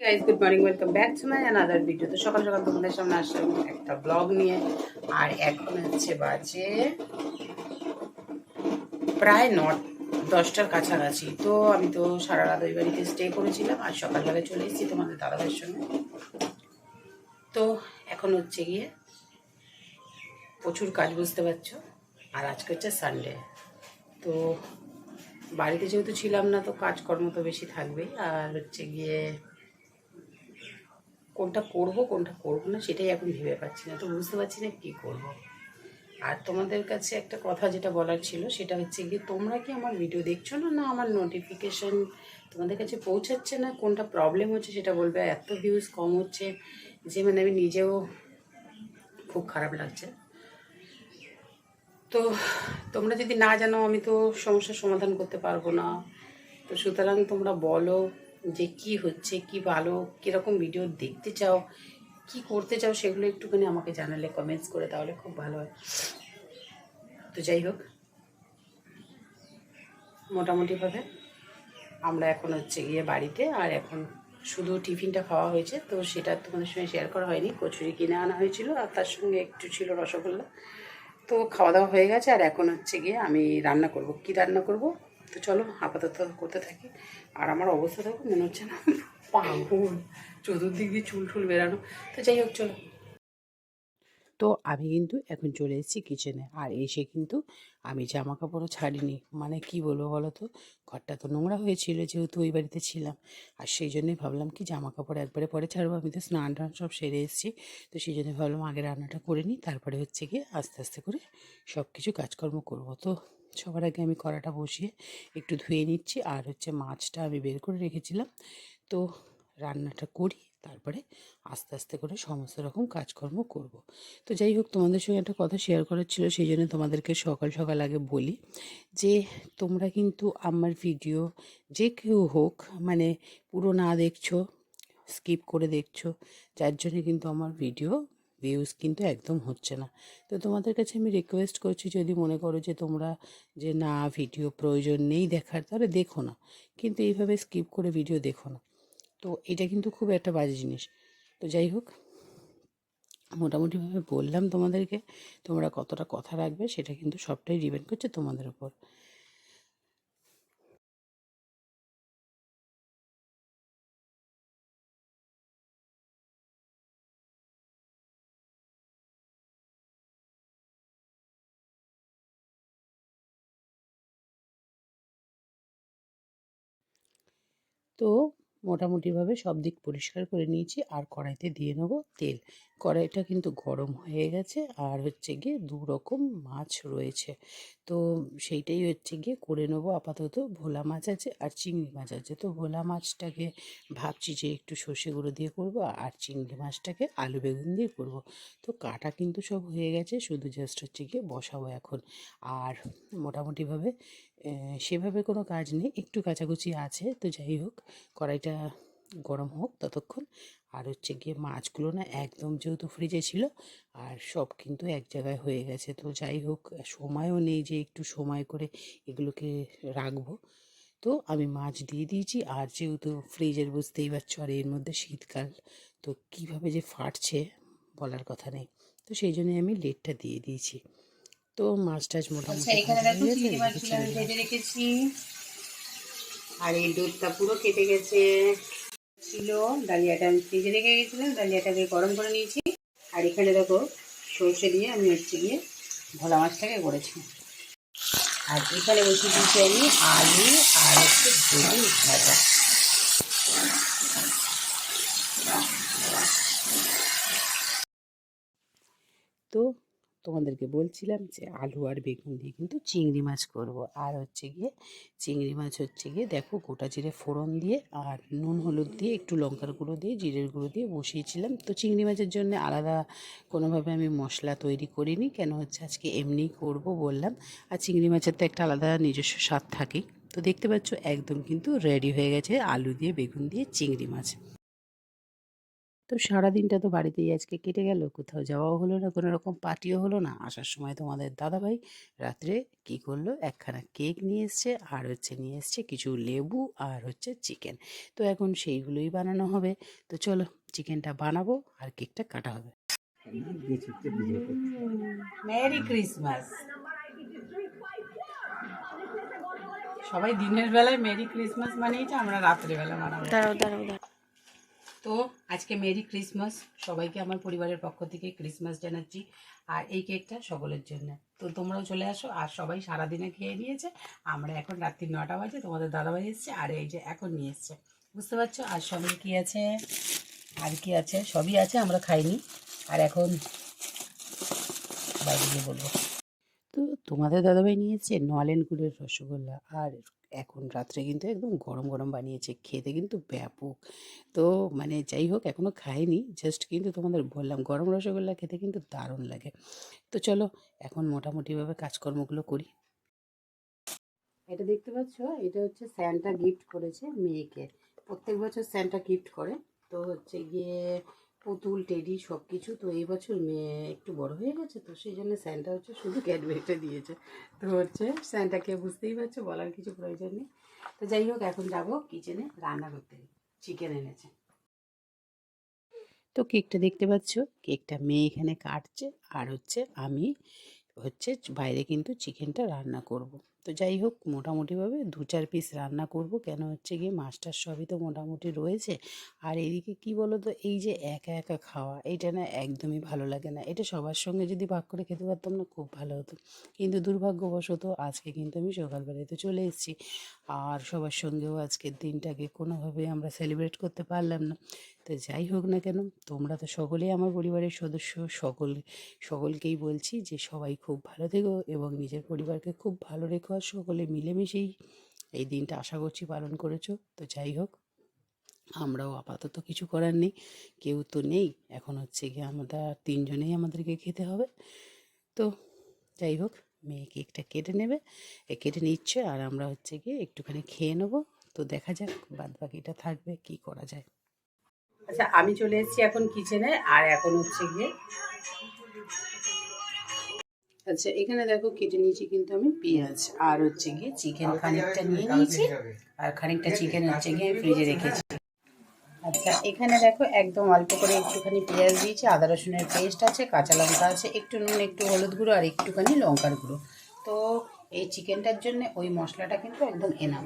Guys good morning welcome back to my another video তো সকাল সকাল তোমাদের সামনে আসলাম একটা ব্লগ নিয়ে। আর এখন হচ্ছে বাজে প্রায় নট দশটার কাছাকাছি। তো আমি তো সারা রাত ওই বাড়িতে স্টে করেছিলাম, আর সকালবেলা চলে এসেছি তোমাদের দাদাদের সঙ্গে। তো এখন হচ্ছে গিয়ে প্রচুর কাজ বুঝতে পারছ, আর আজকে হচ্ছে সানডে তো বাড়িতে যেহেতু ছিলাম না, তো কাজকর্ম তো বেশি থাকবেই। আর হচ্ছে গিয়ে কোনটা করব কোনটা করব না, সেটাই এখন ভেবে পাচ্ছি না। তো বুঝতে পারছি না কী করব। আর তোমাদের কাছে একটা কথা যেটা বলার ছিল, সেটা হচ্ছে গিয়ে, তোমরা কি আমার ভিডিও দেখছ না? না, আমার নোটিফিকেশন তোমাদের কাছে পৌঁছাচ্ছে না? কোনটা প্রবলেম হচ্ছে সেটা বলবে? এত ভিউজ কম হচ্ছে যে মানে আমি নিজেও খুব খারাপ লাগছে। তো তোমরা যদি না জানো, আমি তো সমস্যার সমাধান করতে পারব না। তো সুতরাং তোমরা বলো যে কি হচ্ছে, কি ভালো, কীরকম ভিডিও দেখতে চাও, কি করতে চাও সেগুলো একটুখানি আমাকে জানালে কমেন্টস করে, তাহলে খুব ভালো হয়। তো যাই হোক, মোটামুটিভাবে আমরা এখন হচ্ছে গিয়ে বাড়িতে, আর এখন শুধু টিফিনটা খাওয়া হয়েছে, তো সেটা তোমাদের সঙ্গে শেয়ার করা হয়নি, কচুরি কিনে আনা হয়েছিল, আর তার সঙ্গে একটু ছিল রসগোল্লা। তো খাওয়া দাওয়া হয়ে গেছে, আর এখন হচ্ছে গিয়ে আমি রান্না করব। কি রান্না করব? তো চলো, আপাতত করতে থাকি। আর আমার অবস্থা দেখো, মনে হচ্ছে না পাগল। চতুর্দিক দিয়ে চুল টুল বেরানো। তো যাই হোক, চলো। তো আমি কিন্তু এখন চলে এসেছি কিচেনে আর এসে কিন্তু আমি জামা কাপড়ও ছাড়িনি। মানে কি বলব বলো তো? ঘরটা তো নোংরা হয়েছিল যেহেতু ওই বাড়িতে ছিলাম। আর সেই জন্যই ভাবলাম কি জামা কাপড় একবারে পরে ছাড়বো। আমি তো স্নান টান সব সেরে এসেছি। তো সেই জন্য ভাবলাম আগে রান্নাটা করে নিই। তারপরে হচ্ছে গিয়ে আস্তে আস্তে করে সব কিছু কাজকর্ম করব। তো সবার আগে আমি কড়াটা বসিয়ে একটু ধুয়ে নিচ্ছি, আর হচ্ছে মাছটা আমি বের করে রেখেছিলাম তো রান্নাটা করি, তারপরে আস্তে আস্তে করে সমস্ত রকম কাজকর্ম করব। তো যাই হোক, তোমাদের সঙ্গে একটা কথা শেয়ার করার ছিল, সেই জন্য তোমাদেরকে সকাল সকাল আগে বলি যে, তোমরা কিন্তু আমার ভিডিও যে কেউ হোক মানে পুরো না দেখছ স্কিপ করে দেখছ, যার জন্যে কিন্তু আমার ভিডিও ভিউজ কিন্তু একদম হচ্ছে না। তো তোমাদের কাছে আমি রিকোয়েস্ট করছি, যদি মনে করো যে তোমরা যে না ভিডিও প্রয়োজন নেই দেখার, তাহলে দেখো না। কিন্তু এইভাবে স্কিপ করে ভিডিও দেখো না। তো এটা কিন্তু খুব একটা বাজে জিনিস। তো যাই হোক, মোটামুটিভাবে বললাম তোমাদেরকে, তোমরা কতটা কথা রাখবে সেটা কিন্তু সবটাই ডিপেন্ড করছে তোমাদের উপর। তো মোটামুটিভাবে সব দিক পরিষ্কার করে নিয়েছি। আর কড়াইতে দিয়ে নেব তেল। কড়াইটা কিন্তু গরম হয়ে গেছে। আর হচ্ছে গিয়ে দু রকম মাছ রয়েছে। তো সেইটাই হচ্ছে গিয়ে করে নেব আপাতত। ভোলা মাছ আছে আর চিংড়ি মাছ আছে। তো ভোলা মাছটাকে ভাবছি যে একটু সর্ষে গুঁড়ো দিয়ে করব আর চিংড়ি মাছটাকে আলু বেগুন দিয়ে করব। তো কাটা কিন্তু সব হয়ে গেছে। শুধু জাস্ট হচ্ছে গিয়ে বসাবো এখন। আর মোটামুটিভাবে সেভাবে কোনো কাজ নেই, একটু কাচাকুচি আছে, তো যাই হোক, কড়াইটা গরম হোক ততক্ষণ। আর হচ্ছে গিয়ে মাছগুলো না একদম যেহেতু ফ্রিজে ছিল, আর সব কিন্তু এক জায়গায় হয়ে গেছে। তো যাই হোক, সময়ও নেই যে একটু সময় করে এগুলোকে রাখব। তো আমি মাছ দিয়ে দিয়েছি, আর যেহেতু ফ্রিজের বুঝতেই পারছ, আর এর মধ্যে শীতকাল, তো কীভাবে যে ফাটছে বলার কথা নেই। তো সেই জন্য আমি লেটটা দিয়ে দিয়েছি। তো মাছ টাছ মোটামুটি ভেজে রেখেছি। আর এই দুধটা পুরো কেটে গেছে। ছিল ডালিয়াটা আমি ফ্রিজে রেখে গেছিলাম ডালিয়াটাকে গরম করে নিয়েছি। আর এখানে দেখো সর্ষে দিয়ে আমি হচ্ছে গিয়ে ভোলা মাছটাকে করেছি। আর এখানে বসে দিয়েছি আমি আলু আর হচ্ছে বেগুন ভাজা। তো তোমাদেরকে বলছিলাম যে আলু আর বেগুন দিয়ে কিন্তু চিংড়ি মাছ করব। আর হচ্ছে গিয়ে চিংড়ি মাছ হচ্ছে গিয়ে দেখো গোটা জিরে ফোড়ন দিয়ে আর নুন হলুদ দিয়ে একটু লঙ্কার গুঁড়ো দিয়ে জিরের গুঁড়ো দিয়ে বসিয়েছিলাম। তো চিংড়ি মাছের জন্য আলাদা কোনোভাবে আমি মশলা তৈরি করিনি, কেন হচ্ছে আজকে এমনিই করব বললাম। আর চিংড়ি মাছের তো একটা আলাদা নিজস্ব স্বাদ থাকেই। তো দেখতে পাচ্ছ একদম কিন্তু রেডি হয়ে গেছে আলু দিয়ে, বেগুন দিয়ে, চিংড়ি মাছ। তো সারাদিনটা তো বাড়িতেই আজকে কেটে গেল কোথাও যাওয়াও হলো না কোনো রকম পার্টিও হলো না। আসার সময় তোমাদের দাদাভাই রাত্রে কি করল? একখানা কেক নিয়ে এসছে আর হচ্ছে নিয়ে এসছে কিছু লেবু আর হচ্ছে চিকেন তো এখন সেইগুলোই বানানো হবে। তো চলো চিকেনটা বানাবো আর কেকটা কাটা হবে। মেরি ক্রিসমাস সবাই দিনের বেলায় মেরি ক্রিসমাস মানিয়েছে আমরা রাত্রেবেলা মানাবো দাঁড়াও দাঁড়াও দাঁড়াও। তো আজকে মেরি ক্রিসমাস। সবাইকে আমার পরিবারের পক্ষ থেকে ক্রিসমাস জানাচ্ছি আর এই কেকটা সকলের জন্য। তো তোমরাও চলে আসো আর সবাই সারাদিনে খেয়ে নিয়েছে। আমরা এখন রাত্রি নটা বাজে, তোমাদের দাদাভাই এসছে আর এই যে এখন নিয়ে এসছে। বুঝতে পারছ? আর সঙ্গে কী আছে? আর কি আছে? সবই আছে, আমরা খাইনি। আর এখন বাইরে গিয়ে বলব। তো তোমাদের দাদাভাই নিয়েছে নলেন গুড়ের রসগোল্লা আর এখন রাত্রে কিন্তু একদম গরম গরম বানিয়েছে। খেতে কিন্তু ব্যাপক। তো মানে যাই হোক এখনও খাইনি। জাস্ট কিন্তু তোমাদের বললাম, গরম রসগোল্লা খেতে কিন্তু দারুণ লাগে। তো চলো, এখন মোটামুটিভাবে কাজকর্মগুলো করি। এটা দেখতে পাচ্ছ? এটা হচ্ছে স্যান্টা গিফট করেছে মেয়েকে। প্রত্যেক বছর স্যান্টা গিফট করে। তো হচ্ছে গিয়ে পুতুল, টেডি সব কিছু তো এই বছর মেয়ে একটু বড় হয়ে গেছে তো সেই জন্য স্যান্টা হচ্ছে শুধু ক্যাডবেরিটা দিয়েছে। তো হচ্ছে স্যান্টাকে বুঝতেই পারছ, বলার কিছু প্রয়োজন নেই। তো যাই হোক, এখন যাব কিচেনে রান্না করতে। চিকেন এনেছে। তো কেকটা দেখতে পাচ্ছ? কেকটা মেয়ে এখানে কাটছে। আর হচ্ছে আমি হচ্ছে বাইরে কিন্তু চিকেনটা রান্না করব। তো যাই হোক মোটামুটিভাবে দু চার পিস রান্না করব। কেন হচ্ছে গিয়ে মাছটার সবই তো মোটামুটি রয়েছে। আর এদিকে কি বলো তো এই যে একা একা খাওয়া এটা না একদমই ভালো লাগে না। এটা সবার সঙ্গে যদি ভাগ করে খেতে পারতাম না, খুব ভালো হতো। কিন্তু দুর্ভাগ্যবশত আজকে কিন্তু আমি সকালবেলায় তো চলে এসেছি। আর সবার সঙ্গেও আজকের দিনটাকে কোনোভাবে আমরা সেলিব্রেট করতে পারলাম না। তো যাই হোক না কেন, তোমরা তো সকলেই আমার পরিবারের সদস্য, সকল, সকলকেই বলছি যে সবাই খুব ভালো থেকো এবং নিজের পরিবারকে খুব ভালো রেখো আর সকলে মিলেমিশেই এই দিনটা আশা করছি পালন করেছ। তো যাই হোক, আমরাও আপাতত কিছু করার নেই, কেউ তো নেই, এখন হচ্ছে গিয়ে আমরা তিনজনেই আমাদেরকে খেতে হবে। তো যাই হোক, মেয়ে কেকটা কেটে নেবে কেটে নিচ্ছে আর আমরা হচ্ছে গিয়ে একটুখানি খেয়ে নেব। তো দেখা যাক বাদ বাকিটা থাকবে, কি করা যায়। আচ্ছা আমি চলে এসেছি এখন কিচেনে আর এখন হচ্ছে গিয়ে আচ্ছা এখানে দেখো কেটে নিয়েছি কিন্তু আমি পেঁয়াজ, আর হচ্ছে গিয়ে চিকেন খানিকটা নিয়ে নিয়েছি, আর খানিকটা চিকেন হচ্ছে গিয়ে ফ্রিজে রেখেছি। আচ্ছা এখানে দেখো একদম অল্প করে একটুখানি পেঁয়াজ দিয়েছি, আদা রসুনের পেস্ট আছে, কাঁচা লঙ্কা আছে, একটু নুন, একটু হলুদ গুঁড়ো, আর একটুখানি লঙ্কার গুঁড়ো। তো এই চিকেনটার জন্য ওই মশলাটা কিন্তু একদম এনাম